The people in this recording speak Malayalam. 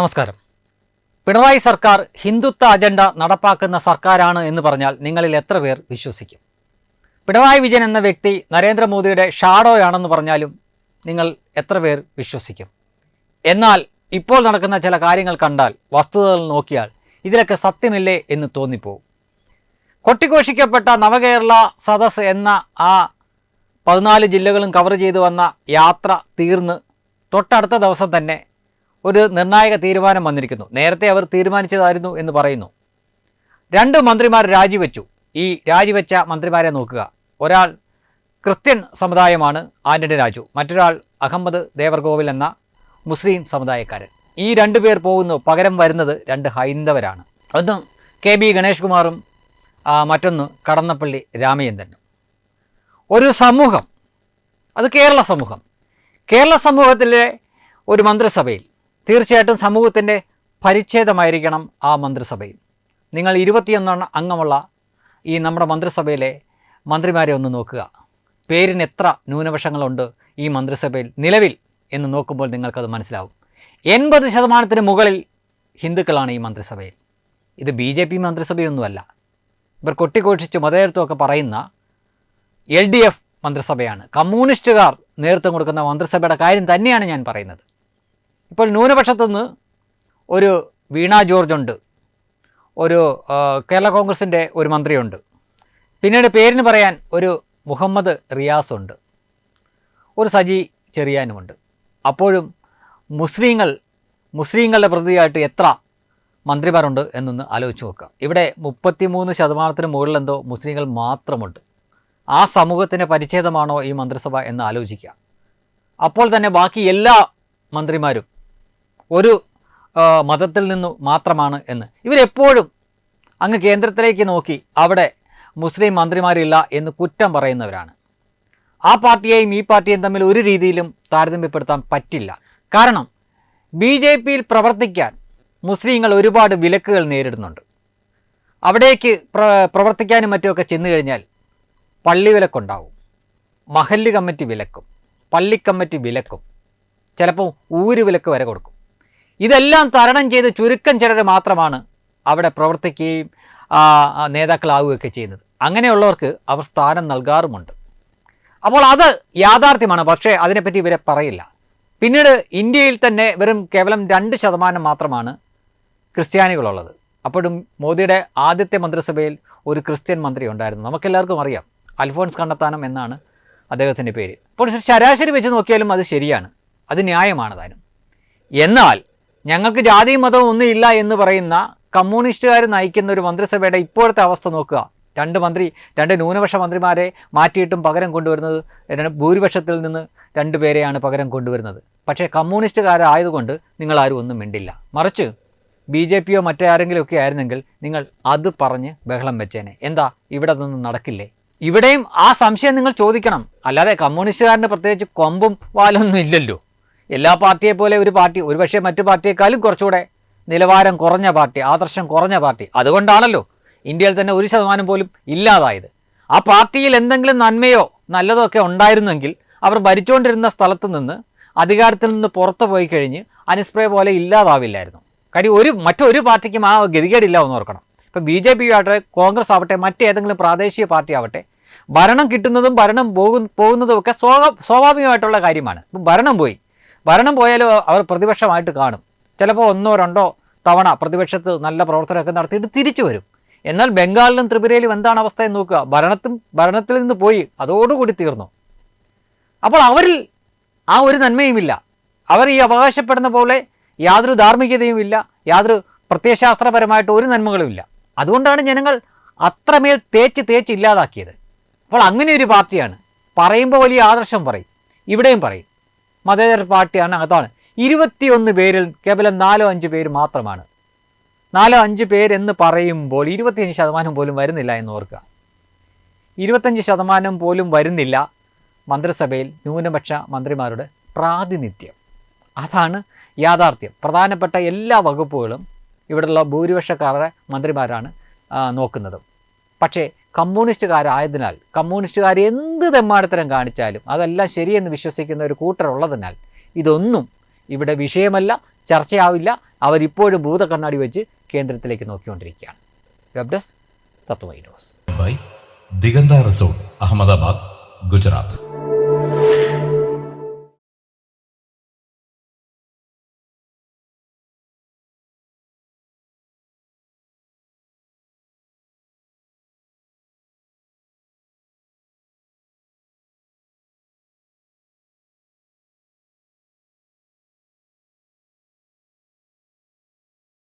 നമസ്കാരം. പിണറായി സർക്കാർ ഹിന്ദുത്വ അജണ്ട നടപ്പാക്കുന്ന സർക്കാരാണ് എന്ന് പറഞ്ഞാൽ നിങ്ങളിൽ എത്ര പേർ വിശ്വസിക്കും? പിണറായി വിജയൻ എന്ന വ്യക്തി നരേന്ദ്രമോദിയുടെ ഷാഡോയാണെന്ന് പറഞ്ഞാലും നിങ്ങൾ എത്ര പേർ വിശ്വസിക്കും? എന്നാൽ ഇപ്പോൾ നടക്കുന്ന ചില കാര്യങ്ങൾ കണ്ടാൽ വസ്തുതകൾ നോക്കിയാൽ ഇതിലൊക്കെ സത്യമില്ലേ എന്ന് തോന്നിപ്പോകും കൊട്ടിഘോഷിക്കപ്പെട്ട നവകേരള സദസ് എന്ന ആ പതിനാല് ജില്ലകളും കവർ ചെയ്തു വന്ന യാത്ര തീർന്ന് തൊട്ടടുത്ത ദിവസം തന്നെ ഒരു നിർണായക തീരുമാനം വന്നിരിക്കുന്നു. നേരത്തെ അവർ തീരുമാനിച്ചതായിരുന്നു എന്ന് പറയുന്നു. രണ്ട് മന്ത്രിമാർ രാജിവെച്ചു. ഈ രാജിവെച്ച മന്ത്രിമാരെ നോക്കുക. ഒരാൾ ക്രിസ്ത്യൻ സമുദായമാണ് ആന്റണി രാജു. മറ്റൊരാൾ അഹമ്മദ് ദേവർകോവിൽ എന്ന മുസ്ലിം സമുദായക്കാരൻ. ഈ രണ്ടു പേർ പോകുന്നു. പകരം വരുന്നത് രണ്ട് ഹൈന്ദവരാണ്. ഒന്ന് കെ ബി ഗണേഷ് കുമാറും മറ്റൊന്ന് കടന്നപ്പള്ളി രാമചന്ദ്രനും. ഒരു സമൂഹം അത് കേരള സമൂഹം. കേരള സമൂഹത്തിലെ ഒരു മന്ത്രിസഭയിൽ തീർച്ചയായിട്ടും സമൂഹത്തിന്റെ പരിച്ഛേദമായിരിക്കണം ആ മന്ത്രിസഭയിൽ. നിങ്ങൾ ഇരുപത്തിയൊന്നെണ്ണം അംഗമുള്ള ഈ നമ്മുടെ മന്ത്രിസഭയിലെ മന്ത്രിമാരെ ഒന്ന് നോക്കുക. പേരിന് എത്ര ന്യൂനപക്ഷങ്ങളുണ്ട് ഈ മന്ത്രിസഭയിൽ നിലവിൽ എന്ന് നോക്കുമ്പോൾ നിങ്ങൾക്കത് മനസ്സിലാവും. എൺപത് ശതമാനത്തിന് മുകളിൽ ഹിന്ദുക്കളാണ് ഈ മന്ത്രിസഭയിൽ. ഇത് ബി ജെ പി മന്ത്രിസഭയൊന്നുമല്ല. ഇവർ കൊട്ടിഘോഷിച്ച് മതേതരത്വമൊക്കെ പറയുന്ന എൽ ഡി എഫ് മന്ത്രിസഭയാണ്. കമ്മ്യൂണിസ്റ്റുകാർ നേതൃത്വം കൊടുക്കുന്ന മന്ത്രിസഭയുടെ കാര്യം തന്നെയാണ് ഞാൻ പറയുന്നത്. ഇപ്പോൾ ന്യൂനപക്ഷത്തുനിന്ന് ഒരു വീണ ജോർജ് ഉണ്ട് ഒരു കേരള കോൺഗ്രസിന്റെ ഒരു മന്ത്രിയുണ്ട്. പിന്നീട് പേരിന് പറയാൻ ഒരു മുഹമ്മദ് റിയാസ് ഉണ്ട് ഒരു സജി ചെറിയാനുമുണ്ട്. അപ്പോഴും മുസ്ലിങ്ങൾ മുസ്ലിങ്ങളുടെ പ്രതിയായിട്ട് എത്ര മന്ത്രിമാരുണ്ട് എന്നൊന്ന് ആലോചിച്ച് നോക്കുക. ഇവിടെ മുപ്പത്തിമൂന്ന് ശതമാനത്തിന് മുകളിലെന്തോ മുസ്ലിങ്ങൾ മാത്രമുണ്ട്. ആ സമൂഹത്തിന്റെ പരിച്ഛേദമാണോ ഈ മന്ത്രിസഭ എന്ന് ആലോചിക്കുക. അപ്പോൾ തന്നെ ബാക്കി എല്ലാ മന്ത്രിമാരും ഒരു മതത്തിൽ നിന്നു മാത്രമാണ് എന്ന്. ഇവരെപ്പോഴും അങ്ങ് കേന്ദ്രത്തിലേക്ക് നോക്കി അവിടെ മുസ്ലിം മന്ത്രിമാരില്ല എന്ന് കുറ്റം പറയുന്നവരാണ്. ആ പാർട്ടിയെയും ഈ പാർട്ടിയെയും തമ്മിൽ ഒരു രീതിയിലും താരതമ്യപ്പെടുത്താൻ പറ്റില്ല. കാരണം ബി ജെ പിയിൽ പ്രവർത്തിക്കാൻ മുസ്ലിങ്ങൾ ഒരുപാട് വിലക്കുകൾ നേരിടുന്നുണ്ട്. അവിടേക്ക് പ്ര പ്രവർത്തിക്കാനും മറ്റുമൊക്കെ ചെന്നു കഴിഞ്ഞാൽ പള്ളി വിലക്കുണ്ടാവും. മഹല്ല് കമ്മിറ്റി വിലക്കും. പള്ളി കമ്മിറ്റി വിലക്കും. ചിലപ്പോൾ ഊര് വിലക്ക് വരെ കൊടുക്കും. ഇതെല്ലാം തരണം ചെയ്ത് ചുരുക്കം ചിലർ മാത്രമാണ് അവിടെ പ്രവർത്തിക്കുകയും നേതാക്കളാവുകയൊക്കെ ചെയ്യുന്നത്. അങ്ങനെയുള്ളവർക്ക് അവർ സ്ഥാനം നൽകാറുമുണ്ട്. അപ്പോൾ അത് യാഥാർത്ഥ്യമാണ്. പക്ഷേ അതിനെപ്പറ്റി ഇവരെ പറയില്ല. പിന്നീട് ഇന്ത്യയിൽ തന്നെ വെറും കേവലം രണ്ട് ശതമാനം മാത്രമാണ് ക്രിസ്ത്യാനികളുള്ളത്. അപ്പോഴും മോദിയുടെ ആദ്യത്തെ മന്ത്രിസഭയിൽ ഒരു ക്രിസ്ത്യൻ മന്ത്രി ഉണ്ടായിരുന്നു. നമുക്കെല്ലാവർക്കും അറിയാം. അൽഫോൺസ് കണ്ണത്താനം എന്നാണ് അദ്ദേഹത്തിന്റെ പേര്. അപ്പോൾ ശരാശരി വെച്ച് നോക്കിയാലും അത് ശരിയാണ്. അത് ന്യായമാണ് താനും. എന്നാൽ ഞങ്ങൾക്ക് ജാതിയും മതവും ഒന്നുമില്ല എന്ന് പറയുന്ന കമ്മ്യൂണിസ്റ്റുകാർ നയിക്കുന്ന ഒരു മന്ത്രിസഭയുടെ ഇപ്പോഴത്തെ അവസ്ഥ നോക്കുക. രണ്ട് മന്ത്രി രണ്ട് ന്യൂനപക്ഷ മന്ത്രിമാരെ മാറ്റിയിട്ടും പകരം കൊണ്ടുവരുന്നത് ഭൂരിപക്ഷത്തിൽ നിന്ന് രണ്ട് പേരെയാണ് പകരം കൊണ്ടുവരുന്നത്. പക്ഷേ കമ്മ്യൂണിസ്റ്റുകാരായതുകൊണ്ട് നിങ്ങൾ ആരും ഒന്നും മിണ്ടില്ല. മറിച്ച് ബി ജെ പിയോ മറ്റാരെങ്കിലും ഒക്കെ ആയിരുന്നെങ്കിൽ നിങ്ങൾ അത് പറഞ്ഞ് ബഹളം വെച്ചേനെ. എന്താ? ഇവിടെ നിന്നും നടക്കില്ലേ? ഇവിടെയും ആ സംശയം നിങ്ങൾ ചോദിക്കണം. അല്ലാതെ കമ്മ്യൂണിസ്റ്റുകാരന് പ്രത്യേകിച്ച് കൊമ്പും വാലൊന്നും ഇല്ലല്ലോ. എല്ലാ പാർട്ടിയെ പോലെ ഒരു പാർട്ടി ഒരുപക്ഷെ മറ്റു പാർട്ടിയെക്കാളും കുറച്ചുകൂടെ നിലവാരം കുറഞ്ഞ പാർട്ടി ആദർശം കുറഞ്ഞ പാർട്ടി. അതുകൊണ്ടാണല്ലോ ഇന്ത്യയിൽ തന്നെ ഒരു ശതമാനം പോലും ഇല്ലാതായത്. ആ പാർട്ടിയിൽ എന്തെങ്കിലും നന്മയോ നല്ലതോ ഒക്കെ ഉണ്ടായിരുന്നെങ്കിൽ അവർ ഭരിച്ചുകൊണ്ടിരുന്ന സ്ഥലത്ത് നിന്ന് അധികാരത്തിൽ നിന്ന് പുറത്തു പോയി കഴിഞ്ഞ് അനുസ്പ്രേ പോലെ ഇല്ലാതാവില്ലായിരുന്നു. കാര്യം ഒരു മറ്റൊരു പാർട്ടിക്കും ആ ഗതികേടില്ല എന്ന് ഓർക്കണം. ഇപ്പം ബി ജെ പി ആവട്ടെ കോൺഗ്രസ് ആവട്ടെ മറ്റേതെങ്കിലും പ്രാദേശിക പാർട്ടി ആവട്ടെ ഭരണം കിട്ടുന്നതും ഭരണം പോകും പോകുന്നതും ഒക്കെ സ്വാഭാവികമായിട്ടുള്ള കാര്യമാണ്. ഭരണം പോയി. ഭരണം പോയാലും അവർ പ്രതിപക്ഷമായിട്ട് കാണും. ചിലപ്പോൾ ഒന്നോ രണ്ടോ തവണ പ്രതിപക്ഷത്ത് നല്ല പ്രവർത്തനമൊക്കെ നടത്തിയിട്ട് തിരിച്ചു വരും. എന്നാൽ ബംഗാളിലും ത്രിപുരയിലും എന്താണ് അവസ്ഥ എന്ന് നോക്കുക. ഭരണത്തും ഭരണത്തിൽ നിന്ന് പോയി അതോടുകൂടി തീർന്നു. അപ്പോൾ അവരിൽ ആ ഒരു നന്മയുമില്ല. അവർ ഈ അവകാശപ്പെടുന്ന പോലെ യാതൊരു ധാർമ്മികതയും ഇല്ല. യാതൊരു പ്രത്യയശാസ്ത്രപരമായിട്ട് ഒരു നന്മകളുമില്ല അതുകൊണ്ടാണ് ജനങ്ങൾ അത്രമേൽ തേച്ച് തേച്ച് ഇല്ലാതാക്കിയത്. അപ്പോൾ അങ്ങനെ ഒരു പാർട്ടിയാണ്. പറയുമ്പോൾ വലിയ ആദർശം പറയും. ഇവിടെയും പറയും. മതേതര പാർട്ടിയാണ് അതാണ്. ഇരുപത്തിയൊന്ന് പേരിൽ കേവലം നാലോ അഞ്ച് പേര് മാത്രമാണ്. നാലോ അഞ്ച് പേരെന്ന് പറയുമ്പോൾ ഇരുപത്തിയഞ്ച് ശതമാനം പോലും വരുന്നില്ല എന്ന് ഓർക്കുക. ഇരുപത്തഞ്ച് ശതമാനം പോലും വരുന്നില്ല മന്ത്രിസഭയിൽ ന്യൂനപക്ഷ മന്ത്രിമാരുടെ പ്രാതിനിധ്യം. അതാണ് യാഥാർത്ഥ്യം. പ്രധാനപ്പെട്ട എല്ലാ വകുപ്പുകളും ഇവിടെയുള്ള ഭൂരിപക്ഷക്കാരുടെ മന്ത്രിമാരാണ് നോക്കുന്നതും. പക്ഷേ കമ്മ്യൂണിസ്റ്റുകാരായതിനാൽ കമ്മ്യൂണിസ്റ്റുകാർ എന്ത് തെമ്മാടത്തരം കാണിച്ചാലും അതെല്ലാം ശരിയെന്ന് വിശ്വസിക്കുന്ന ഒരു കൂട്ടർ ഉള്ളതിനാൽ ഇതൊന്നും ഇവിടെ വിഷയമല്ല ചർച്ചയാവില്ല അവരിപ്പോഴും ഭൂതക്കണ്ണാടി വെച്ച് കേന്ദ്രത്തിലേക്ക് നോക്കിക്കൊണ്ടിരിക്കുകയാണ്. Web desk by Diganta Resort, Ahmedabad, Gujarat.